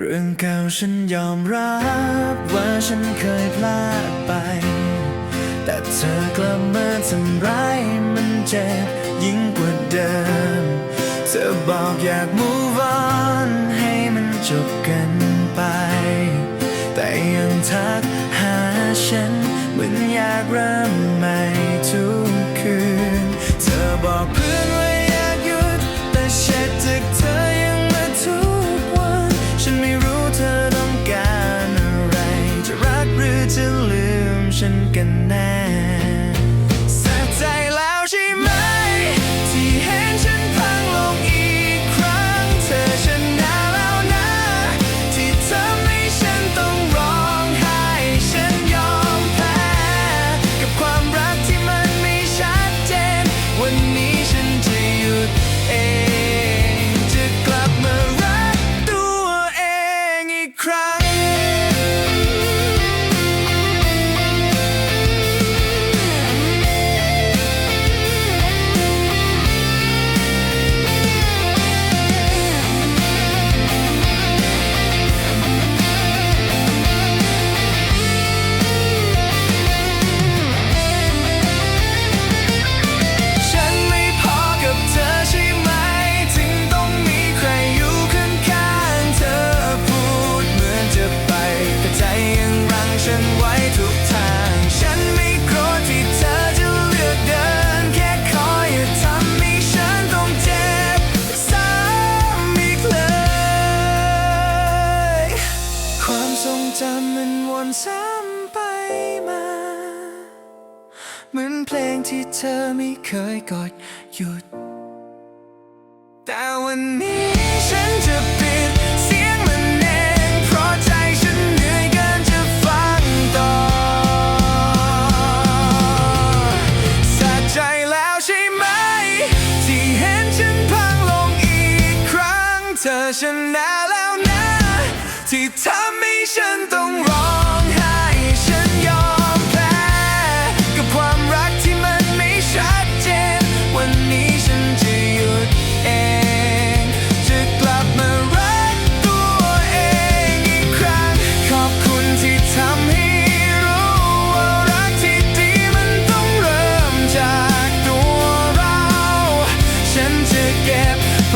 เรื่องเก่าฉันยอมรับว่าฉันเคยพลาดไป แต่เธอกลับมาทำร้ายมันเจ็บยิ่งกว่าเดิม เธอบอกอยาก move on ให้มันจบกันไป แต่ยังทักหาฉันเหมือนอยากเริ่มใหม่ทุก ซ้ำไปมา เหมือนเพลงที่เธอไม่เคยกดหยุด แต่วันนี้ฉันจะปิดเสียงมันเอง เพราะใจฉันเหนื่อยเกินจะฟังต่อสะใจแล้วใช่ไหม ที่เห็นฉันพังลงอีกครั้ง เธอชนะแล้วนะ ที่ทำให้ฉันต้องร้อง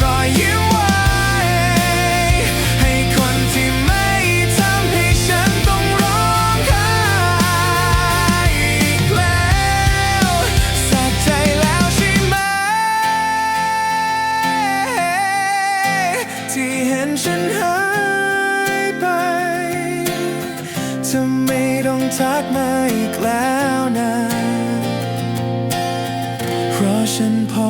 รอยยิ้มไว้ ให้คนที่ไม่ทำให้ฉันต้องร้องไห้อีกแล้วสะใจแล้วใช่ไหม ที่เห็นฉันหายไปทำไม่ต้องทักมาอีกแล้วนะ เพราะฉันพอ